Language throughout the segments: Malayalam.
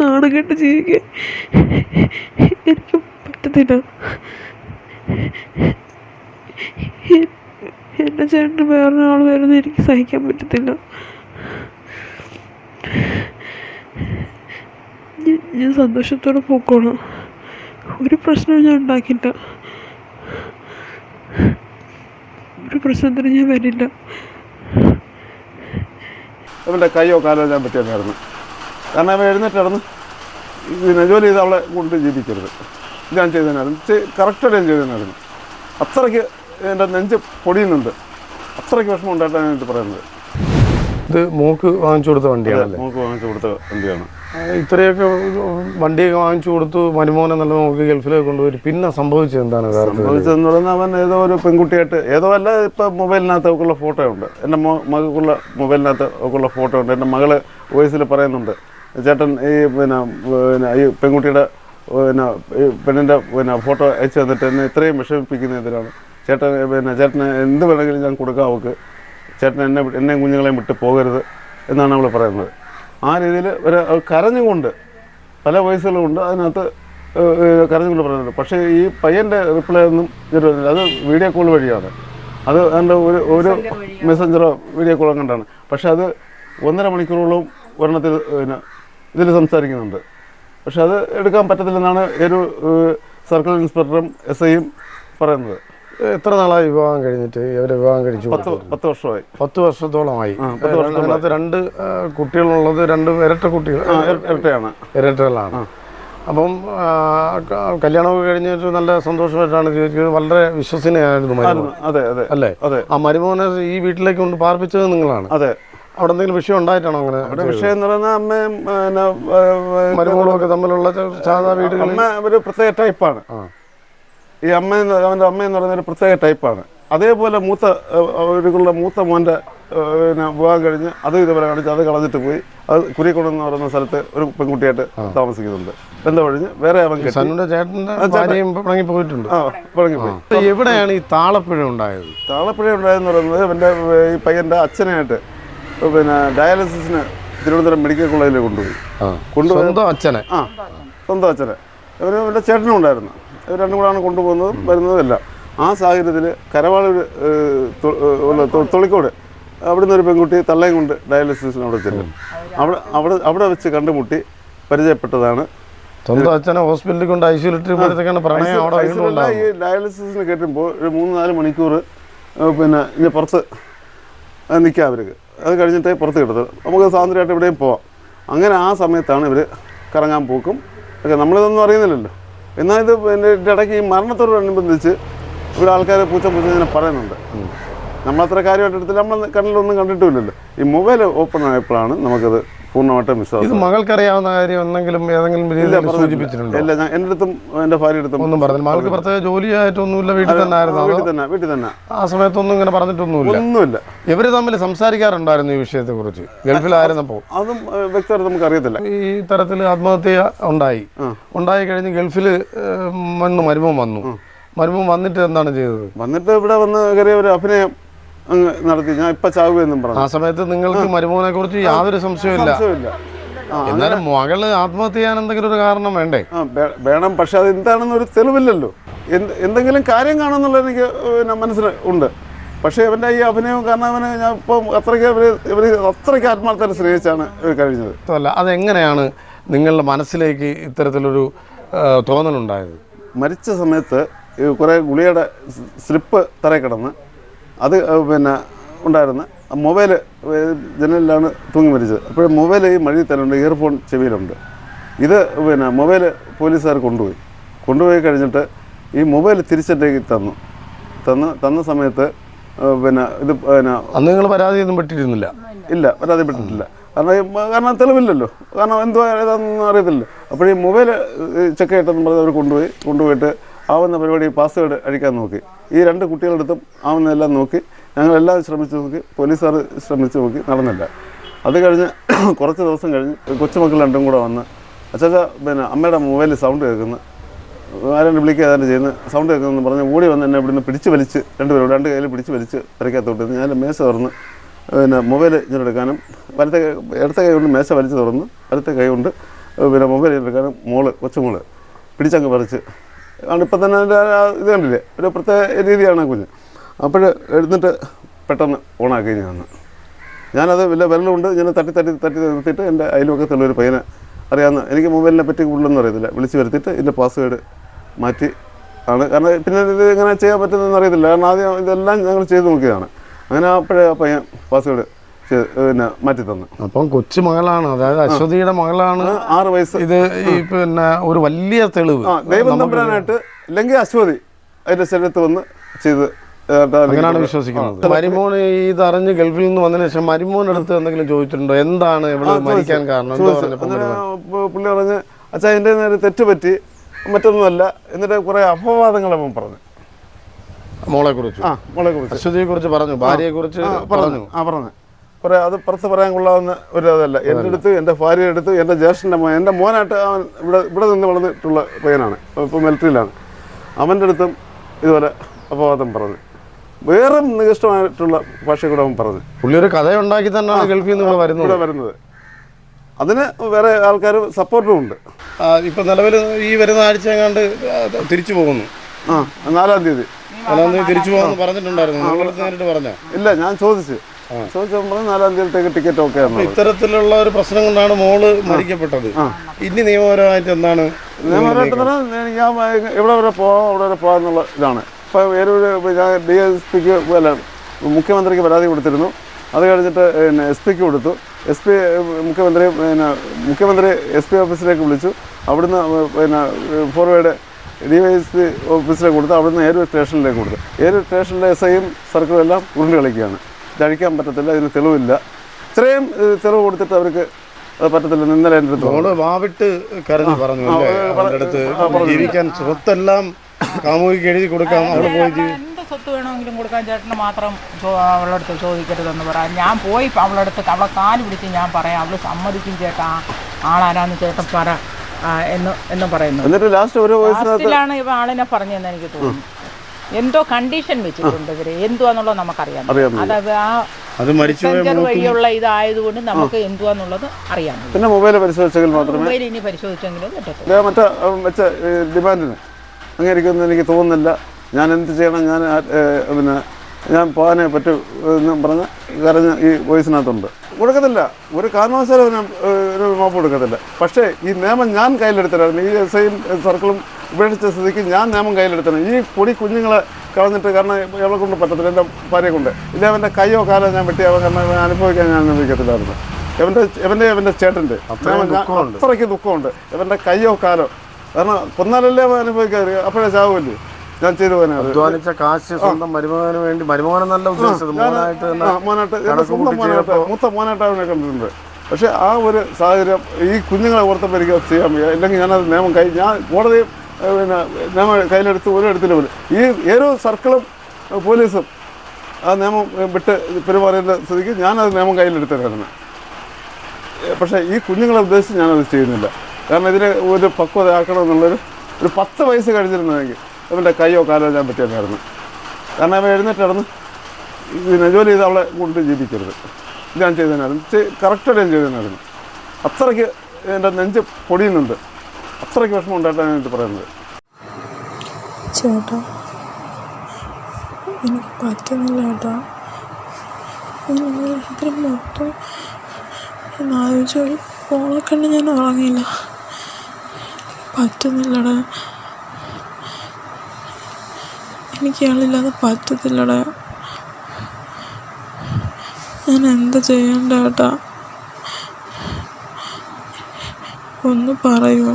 നാണം കെട്ട് ജീവിക്കാൻ എനിക്ക് പറ്റത്തില്ല. എന്റെ ചേട്ടന് വേറൊരാൾ വരുന്നത് എനിക്ക് സഹിക്കാൻ പറ്റത്തില്ല. ഞാൻ സന്തോഷത്തോടെ പോക്കോളാം. ഒരു പ്രശ്നവും ഞാൻ ഉണ്ടാക്കില്ല ഒരു പ്രശ്നത്തിന് ഞാൻ വരില്ല. അവന്റെ കൈയോ കാലോ ഞാൻ പറ്റിയായിരുന്നു കാരണം അവൻ എഴുന്നേറ്റ് നടന്ന് പിന്നെ ജോലി ചെയ്ത് അവളെ കൊണ്ട് ജീവിക്കരുത്. ഞാൻ ചെയ്തതിനായിരുന്നു. കറക്റ്റായിട്ട് ഞാൻ ചെയ്തതിനായിരുന്നു. അത്രയ്ക്ക് എന്റെ നെഞ്ച് പൊടിയുന്നുണ്ട്. അത്രയ്ക്ക് വിഷമം ഉണ്ടായിട്ടാണ് ഞാൻ ഇത് പറയുന്നത്. ഇത് മൂക്ക് വാങ്ങിച്ചു കൊടുത്ത വണ്ടിയാണ് മൂക്ക് വാങ്ങിച്ചു കൊടുത്ത വണ്ടിയാണ്. ഇത്രയൊക്കെ വണ്ടിയൊക്കെ വാങ്ങിച്ചു കൊടുത്തു മനുമോനെ നല്ല നോക്കി ഗൾഫിലേക്ക് കൊണ്ടുപോയി. പിന്നെ സംഭവിച്ചത് എന്താണ്? സംഭവിച്ചതെന്ന് പറഞ്ഞാൽ അവൻ ഏതോ ഒരു പെൺകുട്ടിയായിട്ട് ഏതോ അല്ല ഇപ്പം മൊബൈലിനകത്ത് അവക്കുള്ള ഫോട്ടോ ഉണ്ട് എന്റെ മകൾക്കുള്ള മൊബൈലിനകത്ത് അവക്കുള്ള ഫോട്ടോ ഉണ്ട് എന്റെ മകൾ വോയിസിൽ പറയുന്നുണ്ട്. ചേട്ടൻ ഈ പിന്നെ പിന്നെ ഈ പെൺകുട്ടിയുടെ പിന്നെ ഈ പെണ്ണിന്റെ പിന്നെ ഫോട്ടോ അയച്ചു തന്നിട്ട് എന്നെ ഇത്രയും വിഷമിപ്പിക്കുന്ന എന്തിനാണ്? ചേട്ടൻ പിന്നെ ചേട്ടന് എന്ത് വേണമെങ്കിലും ഞാൻ കൊടുക്കാം അവൾക്ക്. ചേട്ടൻ എന്നെ എന്നെ എന്നെയും കുഞ്ഞുങ്ങളെയും വിട്ട് പോകരുത് എന്നാണ് അവൾ പറയുന്നത്. ആ രീതിയിൽ ഒരു കരഞ്ഞുകൊണ്ട് പല വോയിസുകളുണ്ട് അതിനകത്ത് ഏഹ്, ഏഹ്, കരഞ്ഞുകൊണ്ട് പറയുന്നുണ്ട്. പക്ഷേ ഈ പയ്യന്റെ റിപ്ലൈ ഒന്നും ഇതിൽ അത് വീഡിയോ കോൾ വഴിയാണ്. അത് അതിന്റെ ഒരു ഒരു മെസ്സഞ്ചറോ വീഡിയോ കോളോ കണ്ടാണ്. പക്ഷേ അത് ഒന്നര മണിക്കൂറോളം ഒരെണ്ണത്തിൽ പിന്നെ ഇതിൽ സംസാരിക്കുന്നുണ്ട്. പക്ഷെ അത് എടുക്കാൻ പറ്റത്തില്ലെന്നാണ് ഒരു സർക്കിൾ ഇൻസ്പെക്ടറും എസ് ഐയും പറയുന്നത്. എത്ര നാളായി വിവാഹം കഴിഞ്ഞിട്ട്? ഇവരെ വിവാഹം കഴിച്ചു പത്ത് പത്ത് വർഷമായി. പത്ത് വർഷത്തോളമായി. അതിനകത്ത് രണ്ട് കുട്ടികളുള്ളത് രണ്ട് ഇരട്ട കുട്ടികൾ. ഇരട്ടയാണ്. ഇരട്ടകളാണ്. അപ്പം കല്യാണമൊക്കെ കഴിഞ്ഞിട്ട് നല്ല സന്തോഷമായിട്ടാണ് ജീവിച്ചത് വളരെ വിശ്വസനീയായിരുന്നു അതെ അതെ. അല്ലേ? അതെ. ആ മരുമോനെ ഈ വീട്ടിലേക്ക് കൊണ്ട് പാർപ്പിച്ചത് നിങ്ങളാണ്. അതെ. അവിടെ എന്തെങ്കിലും വിഷയം ഉണ്ടായിട്ടാണോ അങ്ങനെ? അവിടെ വിഷയം എന്ന് പറയുന്നത് അമ്മയും ഏഹ്, ഒക്കെ തമ്മിലുള്ള സാധാ വീടുകളിൽ അമ്മ ഒരു പ്രത്യേക ടൈപ്പാണ് ഈ അമ്മ അവന്റെ അമ്മ എന്ന് പറയുന്ന ഒരു പ്രത്യേക ടൈപ്പാണ് അതേപോലെ മൂത്ത വീടുകളുടെ മൂത്ത മോന്റെ പിന്നെ വിവാഹം കഴിഞ്ഞ് അത് ഇതുപോലെ കാണിച്ച് അത് കളഞ്ഞിട്ട് പോയി. അത് കുരിക്കുളം എന്ന് പറയുന്ന സ്ഥലത്ത് ഒരു പെൺകുട്ടിയായിട്ട് താമസിക്കുന്നുണ്ട്. എന്താ ഒഴിഞ്ഞ് വേറെ അവൻ പിണങ്ങി പോയിട്ടുണ്ട് ആ പഴങ്ങി പോയി എവിടെയാണ് ഈ താളപ്പുഴ ഉണ്ടായത്? താളപ്പുഴ ഉണ്ടായെന്ന് പറയുന്നത് എന്റെ ഈ പയ്യന്റെ അച്ഛനായിട്ട്. പിന്നെ ഡയാലിസിസിന് തിരുവനന്തപുരം മെഡിക്കൽ കോളേജിൽ കൊണ്ടുപോയി. കൊണ്ടുപോയി സ്വന്തം അച്ഛനെ? ആ സ്വന്തം അച്ഛനെ. ഇവർ എന്റെ ചേട്ടനും ഉണ്ടായിരുന്നു. ഇവർ രണ്ടും കൂടാണ് കൊണ്ടുപോകുന്നതും വരുന്നതും എല്ലാം ആ സാഹചര്യത്തിൽ കരവാളൂർ തൊളിക്കോട്. അവിടുന്ന് ഒരു പെൺകുട്ടി തള്ളയും കൊണ്ട് ഡയാലിസിസിന് അവിടെ ചെല്ലും. അവിടെ അവിടെ അവിടെ വെച്ച് കണ്ടുമുട്ടി പരിചയപ്പെട്ടതാണ്. സ്വന്തം അച്ഛനെ ഹോസ്പിറ്റലിൽ കൊണ്ട് പ്രണയം അവിടെ ഈ ഡയാലിസിസിന് കയറ്റുമ്പോൾ ഒരു മൂന്ന് നാല് മണിക്കൂർ പിന്നെ ഇനി പുറത്ത് നിൽക്കാം അവർക്ക്. അത് കഴിഞ്ഞിട്ട് പുറത്ത് കിട്ടത്തുള്ളൂ. നമുക്ക് സ്വാതന്ത്ര്യമായിട്ട് എവിടെയും പോവാം. അങ്ങനെ ആ സമയത്താണ് ഇവർ കറങ്ങാൻ പോക്കും. ഒക്കെ നമ്മളിതൊന്നും അറിയുന്നില്ലല്ലോ. എന്നാൽ ഇത് എന്റെ ഇടയ്ക്ക് ഈ മരണത്തോടനുബന്ധിച്ച് ഇവിടെ ആൾക്കാർ പൂച്ച പൂച്ച ഇങ്ങനെ പറയുന്നുണ്ട്. നമ്മളത്ര കാര്യമായിട്ട് എടുത്തില്ല നമ്മൾ കണ്ണിലൊന്നും കണ്ടിട്ടുമില്ലല്ലോ. ഈ മൊബൈൽ ഓപ്പൺ ആയപ്പോഴാണ് നമുക്കത് പൂർണമായിട്ടും ഇത് വിശ്വാസം മകൾക്കറിയാവുന്ന കാര്യം എന്തെങ്കിലും ഏതെങ്കിലും രീതിയിൽ സൂചിപ്പിച്ചിട്ടുണ്ടോ? ഇല്ല ഞാൻ എന്റെ അടുത്തും എന്റെ ഭാര്യ അടുത്തും ഒന്നും പറഞ്ഞില്ല. മകൾക്ക് പ്രത്യേക ജോലിയായിട്ടൊന്നുമില്ല വീട്ടിൽ തന്നെ ആയിരുന്നു വീട്ടിൽ തന്നെ വീട്ടിൽ തന്നെ. ആ സമയത്തൊന്നും ഇങ്ങനെ പറഞ്ഞിട്ടൊന്നുമില്ല. ഒന്നുമില്ല. ഇവർ തമ്മിൽ സംസാരിക്കാറുണ്ടായിരുന്നു ഈ വിഷയത്തെ കുറിച്ച് ഗൾഫിലായിരുന്നപ്പോ. അതും വ്യക്തമായിട്ട് നമുക്ക് അറിയത്തില്ല. ഈ തരത്തിൽ ആത്മഹത്യ ഉണ്ടായി. ഉണ്ടായി കഴിഞ്ഞ് ഗൾഫിൽ വന്ന് മരുമം വന്നു. മരുമം വന്നിട്ട് എന്താണ് ചെയ്തത്? വന്നിട്ട് ഇവിടെ വന്ന് കയറിയ ഒരു അഭിനയം. അങ്ങ് നടത്തി. ഞാൻ ഇപ്പൊ ചാവുമെന്നും ആ പറഞ്ഞു. സമയത്ത് നിങ്ങൾക്ക് മരുമോനെ കുറിച്ച് യാതൊരു സംശയമില്ല സംശയമില്ല എന്നാലും മകൾ ആത്മഹത്യ ചെയ്യാൻ എന്തെങ്കിലും ഒരു കാരണം വേണ്ടേ? ആ വേ- വേണം. പക്ഷെ അത് എന്താണെന്നൊരു തെളിവില്ലല്ലോ. എന്ത് എന്തെങ്കിലും കാര്യം കാണുമെന്നുള്ളത് എനിക്ക് പിന്നെ മനസ്സിൽ ഉണ്ട്. പക്ഷേ ഇവന്റെ ഈ അഭിനയം കാരണം അവനെ ഞാൻ ഇപ്പം അത്രയ്ക്ക് ഇവർ ഇവർ അത്രയ്ക്ക് ആത്മാർത്ഥത സ്നേഹിച്ചാണ് ഇവർ കഴിഞ്ഞത്. അല്ല അതെങ്ങനെയാണ് നിങ്ങളുടെ മനസ്സിലേക്ക് ഇത്തരത്തിലൊരു ആ, തോന്നലുണ്ടായത്? മരിച്ച സമയത്ത് ഈ കുറേ ഗുളിയുടെ സ്ലിപ്പ് തറയിൽ കിടന്ന് അത് പിന്നെ ഉണ്ടായിരുന്ന. മൊബൈൽ ജനലിലാണ് തൂങ്ങി മരിച്ചത്. അപ്പോൾ മൊബൈൽ ഈ മഴയിൽ തരുന്നുണ്ട് ഇയർഫോൺ ചെവിയിലുണ്ട്. ഇത് പിന്നെ മൊബൈൽ പോലീസുകാർ കൊണ്ടുപോയി. കൊണ്ടുപോയി കഴിഞ്ഞിട്ട് ഈ മൊബൈൽ തിരിച്ചിട്ടേക്ക് തന്നു. തന്ന് തന്ന സമയത്ത് പിന്നെ ഇത് പിന്നെ അന്ന് നിങ്ങൾ പരാതിയൊന്നും പെട്ടിരുന്നില്ല? ഇല്ല പരാതിപ്പെട്ടിട്ടില്ല. കാരണം കാരണം തെളിവില്ലല്ലോ. കാരണം എന്തോ ഏതാണെന്ന് അറിയത്തില്ല അപ്പോൾ ഈ മൊബൈൽ ചെക്ക് ചെയ്തിട്ടെന്ന് പറഞ്ഞ് അവർ കൊണ്ടുപോയി. കൊണ്ടുപോയിട്ട് ആവുന്ന പരിപാടി പാസ്വേഡ് അഴിക്കാൻ നോക്കി. ഈ രണ്ട് കുട്ടികളെടുത്തും ആവുന്നതെല്ലാം നോക്കി. ഞങ്ങളെല്ലാം ശ്രമിച്ചു നോക്കി. പോലീസുകാർ ശ്രമിച്ചു നോക്കി. നടന്നില്ല. അത് കഴിഞ്ഞ് കുറച്ച് ദിവസം കഴിഞ്ഞ് കൊച്ചുമക്കൾ രണ്ടും കൂടെ വന്ന് അച്ചാച്ച പിന്നെ അമ്മയുടെ മൊബൈലിൽ സൗണ്ട് കേൾക്കുന്നു. ആരാണ്ട് വിളിക്കുക ഏതാണ്ട് ചെയ്യുന്ന. സൗണ്ട് കേൾക്കുന്നു പറഞ്ഞ് ഓടി വന്ന് എന്നെ ഇവിടുന്ന് പിടിച്ച് വലിച്ച് രണ്ടുപേരും രണ്ട് കയ്യിൽ പിടിച്ച് വലിച്ച് പെരക്കകത്തോട്ട് ഞാൻ മേശ തുറന്ന് പിന്നെ മൊബൈൽ ഇങ്ങനെടുക്കാനും വലത്തെ ഇടത്തെ കൈ കൊണ്ട് മേശ വലിച്ച് തുറന്ന് വലത്തെ കൈ കൊണ്ട് പിന്നെ മൊബൈൽ എടുക്കാനും മോൾ കൊച്ചുമോൾ പിടിച്ചങ്ങ് പറിച്ച് ഇപ്പം തന്നെ അതിന്റെ ഇത് കണ്ടില്ലേ? ഒരു പ്രത്യേക രീതിയാണ് കുഞ്ഞ്. അപ്പോൾ എഴുന്നിട്ട് പെട്ടെന്ന് ഓണാക്കി ഞാൻ ഞാനത് വല്ല വിരലുകൊണ്ട് ഞാൻ തട്ടി തട്ടി തട്ടി നിർത്തിയിട്ട് എന്റെ അയൽവക്കത്തുള്ള ഒരു പയ്യനെ അറിയാവുന്ന എനിക്ക് മൊബൈലിനെ പറ്റി കൂടുതലൊന്നും അറിയത്തില്ല. വിളിച്ച് വരുത്തിയിട്ട് ഇതിന്റെ പാസ്വേഡ് മാറ്റി ആണ്. കാരണം പിന്നെ ഇത് എങ്ങനെ ചെയ്യാൻ പറ്റുന്നതെന്ന് അറിയത്തില്ല. കാരണം ആദ്യം ഇതെല്ലാം ഞങ്ങൾ ചെയ്ത് നോക്കിയതാണ്. അങ്ങനെ അപ്പോഴേ ആ പയ്യൻ പാസ്വേഡ് പിന്നെ മാറ്റി തന്നു. അപ്പം കൊച്ചു മകളാണ്. അതായത് അശ്വതിയുടെ മകളാണ് ആറ് വയസ്സ്. ഇത് ഈ പിന്നെ ഒരു വലിയ തെളിവ്. ദൈവം തമ്പുരാനായിട്ട് അല്ലെങ്കിൽ അശ്വതി അതിന്റെ ശരീരത്ത് വന്ന് ചെയ്ത് അങ്ങനെയാണ് വിശ്വസിക്കുന്നത്. മരിമോൻ ഇത് അറിഞ്ഞ് ഗൾഫിൽ നിന്ന് വന്നതിന് ശേഷം മരിമോൻ അടുത്ത് എന്തെങ്കിലും ചോദിച്ചിട്ടുണ്ടോ? എന്താണ് ഇവിടെ മരിക്കാൻ കാരണം? പുള്ളി പറഞ്ഞ് അച്ഛാ എന്റെ നേരെ തെറ്റ് പറ്റി മറ്റൊന്നുമല്ല. എന്നിട്ട് കുറെ അപവാദങ്ങൾ അവൻ പറഞ്ഞു. മോളെ കുറിച്ച് ആ മോളെ കുറിച്ച് അശ്വതിയെ കുറിച്ച് പറഞ്ഞു ഭാര്യയെ കുറിച്ച് പറഞ്ഞു. ആ പറഞ്ഞു. കുറേ അത് പുറത്ത് പറയാൻ കൊള്ളാവുന്ന ഒരു അതല്ല. എന്റെ അടുത്ത് എന്റെ ഭാര്യ അടുത്ത് എന്റെ ജ്യേഷ്ഠന്റെ മോൻ എന്റെ മോനായിട്ട് അവൻ ഇവിടെ ഇവിടെ നിന്ന് വളർന്നിട്ടുള്ള പയ്യനാണ്. ഇപ്പോൾ മിലിറ്ററിയിലാണ് അവന്റെ അടുത്തും ഇതുപോലെ അപവാദം പറഞ്ഞു. വേറെ നികഷ്ടമായിട്ടുള്ള ഭാഷ കൂടെ അവൻ പറഞ്ഞു. പുള്ളി ഒരു കഥ ഉണ്ടാക്കി തന്നെയാണ് ഗൾഫിൽ നിന്ന് വരുന്നത്. വരുന്നത്. അതിന് വേറെ ആൾക്കാർ സപ്പോർട്ടും ഉണ്ട്. ഇപ്പം നിലവിൽ ഈ വരുന്ന ആഴ്ച എങ്ങാണ്ട് തിരിച്ചു പോകുന്നു. ആ നാലാം തീയതി. നാലാം തീയതി തിരിച്ചു പോകാന്ന് പറഞ്ഞിട്ടുണ്ടായിരുന്നു. നേരിട്ട് പറഞ്ഞോ? ഇല്ല ഞാൻ ചോദിച്ചു. ചോദിച്ചപ്പോൾ നാലാം ടിക്കറ്റ് ഇത്തരത്തിലുള്ള ഒരു പ്രശ്നം കൊണ്ടാണ് മോൾ മരിക്കപ്പെട്ടത്. ഇനി നിയമപരമായിട്ട് എന്താണ് നിയമപരമായിട്ട് ഞാൻ എവിടെ വരെ പോകാം അവിടെ വരെ പോകാം എന്നുള്ള ഇതാണ്. ഇപ്പം ഞാൻ ഡി എസ് പിക്ക് അല്ല മുഖ്യമന്ത്രിക്ക് പരാതി കൊടുത്തിരുന്നു. അത് കഴിഞ്ഞിട്ട് പിന്നെ എസ് പിക്ക് കൊടുത്തു. എസ് പി മുഖ്യമന്ത്രി പിന്നെ മുഖ്യമന്ത്രി എസ് പി ഓഫീസിലേക്ക് വിളിച്ചു. അവിടുന്ന് പിന്നെ forward D Y S P ഓഫീസിലേക്ക് കൊടുത്തു. അവിടുന്ന് ഏരൂർ സ്റ്റേഷനിലേക്ക് കൊടുത്തു. ഏരൂർ സ്റ്റേഷനിലെ എസ് ഐയും സർക്കിളും എല്ലാം ഉരുണ്ട് കളിക്കുകയാണ്. ഇതഴിക്കാൻ പറ്റത്തില്ല ഇതിന് തെളിവില്ല. ഇത്രയും തെളിവ് കൊടുത്തിട്ട് അവർക്ക് അത് പറ്റത്തില്ല ഇന്നലെ എന്റെ അടുത്ത് വാവിട്ട് കരഞ്ഞു പറഞ്ഞു അവളുടെ അടുത്ത് ജീവിക്കാൻ സ്വത്തെല്ലാം കാമുകിക്ക് എഴുതി കൊടുക്കാം അവൾ പോയി എന്ത് സ്വത്ത് വേണമെങ്കിലും കൊടുക്കാൻ ചേട്ടന് മാത്രം അവളുടെ അടുത്ത് ചോദിക്കരുതെന്ന് പറയാം. ഞാൻ പോയി അവളുടെ അടുത്ത് അവളെ കാൽ പിടിച്ച് ഞാൻ പറയാം. അവൾ സമ്മതിക്കും ചേട്ടാ ആളാരാന്ന് ചേട്ടൻ പറ എന്ന് എന്ന് പറയുന്നു. എന്നിട്ട് ലാസ്റ്റ് ഒരു ലാസ്റ്റിലാണ് ഇവ ആളിനെ പറഞ്ഞതെന്ന് എനിക്ക് തോന്നുന്നു. എന്തോ കണ്ടീഷൻ വെച്ചിട്ടുണ്ട് ഇവർ. എന്തുവാന്നുള്ളത് നമുക്കറിയാം അത് ആ അത് സെഞ്ചർ വഴിയുള്ള ഇതായതുകൊണ്ട് നമുക്ക് എന്തുവാന്നുള്ളത് അറിയാം പിന്നെ മൊബൈൽ പരിശോധിച്ചെങ്കിൽ മാത്രമേ മൊബൈൽ ഇനി പരിശോധിച്ചെങ്കിലും കിട്ടത്തുള്ളൂ. മറ്റേ വെച്ച ഡിമാൻഡിന് അംഗീകരിക്കുമെന്ന് എനിക്ക് തോന്നുന്നില്ല. ഞാൻ എന്ത് ചെയ്യണം? ഞാൻ പിന്നെ ഞാൻ പോകാനേ പറ്റൂ എന്ന് പറഞ്ഞ് കരഞ്ഞ ഈ വോയിസിനകത്തുണ്ട്. കൊടുക്കത്തില്ല. ഒരു കാരണവശാലും ഒരു മാപ്പ് കൊടുക്കത്തില്ല. പക്ഷേ ഈ നിയമം ഞാൻ കയ്യിലെടുത്തില്ലായിരുന്നു. ഈ എസ് ഐയും സർക്കിളും ഉപേക്ഷിച്ച സ്ഥിതിക്ക് ഞാൻ നിയമം കയ്യിലെടുത്തണം ഈ പൊടി കുഞ്ഞുങ്ങളെ കളഞ്ഞിട്ട് കാരണം ഇവളെ കൊണ്ട് പറ്റത്തില്ല. എന്റെ ഭാര്യയെ കൊണ്ട്. ഇല്ല അവന്റെ കയ്യോ കാലോ ഞാൻ വെട്ടി അവൻ കാരണം അനുഭവിക്കാൻ ഞാൻ അനുഭവിക്കത്തില്ലായിരുന്നു ഇവന്റെ ഇവന്റെ ഇവന്റെ ചേട്ടന്റെ അത്രയ്ക്ക് ദുഃഖമുണ്ട്. ഇവന്റെ കൈയോ കാലോ. കാരണം കൊന്നാലല്ലേ അവൻ അനുഭവിക്കാറ് അപ്പോഴേ ചാവുമല്ലേ? ഞാൻ ചെയ്തു പോകാൻ അധ്വാനിച്ച കാശ് സ്വന്തം മരുമകന് വേണ്ടി ഉദ്ദേശിച്ചത്. മോനായിട്ട് മോനായിട്ട് സ്വന്തം മോനായിട്ട് മൂത്ത മോനായിട്ട് അവനെ കണ്ടിട്ടുണ്ട്. പക്ഷേ ആ ഒരു സാഹചര്യം ഈ കുഞ്ഞുങ്ങളെ ഓർത്തപ്പോൾ എനിക്ക് ചെയ്യാൻ വയ്യ. ഇല്ലെങ്കിൽ ഞാനത് നിയമം കൈ ഞാൻ കോടതി പിന്നെ നിയമം കയ്യിലെടുത്ത് ഒരു എടുത്തില്ല പോലും. ഈ ഏതോ സർക്കിളും പോലീസും ആ നിയമം വിട്ട് പെരുമാറിയ സ്ഥിതിക്ക് ഞാനത് നിയമം കയ്യിലെടുത്തതായിരുന്നു പക്ഷേ ഈ കുഞ്ഞുങ്ങളെ ഉദ്ദേശിച്ച് ഞാനത് ചെയ്യുന്നില്ല. കാരണം ഇതിന് ഒരു പക്വത ആക്കണമെന്നുള്ളൊരു ഒരു പത്ത് വയസ്സ് കഴിഞ്ഞിരുന്നെങ്കിൽ അവന്റെ കൈയോ കാലോ ഞാൻ പറ്റിയായിരുന്നു കാരണം അവൻ എഴുന്നേറ്റ് നടന്ന് പിന്നെ ജോലി ചെയ്ത് അവളെ കൊണ്ട് ജീവിക്കരുത്. ഞാൻ ചെയ്തതിനായിരുന്നു. കറക്റ്റായിട്ട് ഞാൻ ചെയ്തതിനായിരുന്നു. അത്രയ്ക്ക് എന്റെ നെഞ്ച് പൊടിയുന്നുണ്ട്. അത്രയ്ക്ക് വിഷമം ഉണ്ടായിട്ടാണ് പറയുന്നത്. ചേട്ടാ എനിക്ക് പറ്റുന്നില്ല ചേട്ടാ. രാത്രി മൊത്തം എന്നാലോചിച്ചു ഫോണെ കണ്ട് ഞാൻ ഉറങ്ങിയില്ല. പറ്റുന്നില്ലടാ. എനിക്ക് ആളില്ലാതെ പറ്റത്തില്ലടാ. ഞാൻ എന്താ ചെയ്യണ്ട ചേട്ടാ? ഒന്ന് പറയുമോ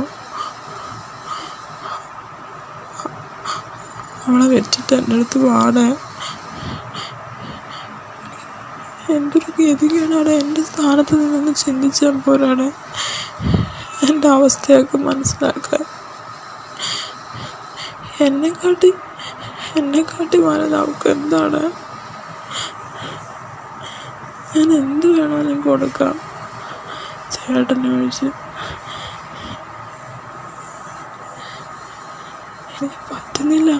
അവളെ വെച്ചിട്ട് എന്റെ അടുത്ത് പാടെ എന്തൊരു ഗതികേടാണ് എന്റെ സ്ഥാനത്ത് നിന്നൊന്ന് ചിന്തിച്ചാൽ പോരാണ് എന്റെ അവസ്ഥയൊക്കെ മനസ്സിലാക്കാൻ. എന്നെക്കാട്ടി എന്നെക്കാട്ടി വലുത് അവൾക്ക് എന്താണ്? ഞാൻ എന്ത് വേണമെങ്കിലും കൊടുക്കാം. ചേട്ടനെ ഒഴിച്ച്. എനിക്ക് പറ്റുന്നില്ല.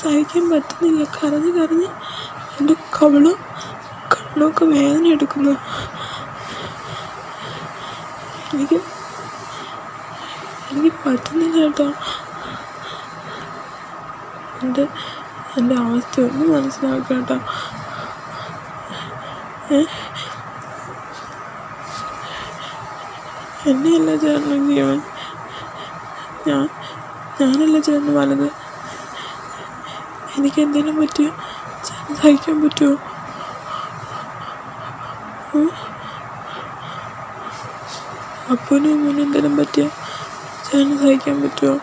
സഹിക്കാൻ പറ്റുന്നില്ല. കരഞ്ഞ് കരഞ്ഞ് എന്റെ കവളും കണ്ണൊക്കെ വേദന എടുക്കുന്നു. എനിക്ക് എനിക്ക് പറ്റുന്നില്ല കേട്ടോ. എന്റെ എന്റെ അവസ്ഥ ഒന്ന് കേട്ടോ. എന്നെയല്ല ചേട്ടന് ജീവൻ ഞാൻ ഞാനല്ല ചേട്ടന് വലുത്. എനിക്ക് പറ്റിയോ? ചേട്ടന് സഹിക്കാൻ പറ്റുമോ അപ്പനും അമ്മനും എന്തെങ്കിലും പറ്റിയോ? ചേട്ടന് സഹിക്കാൻ പറ്റുമോ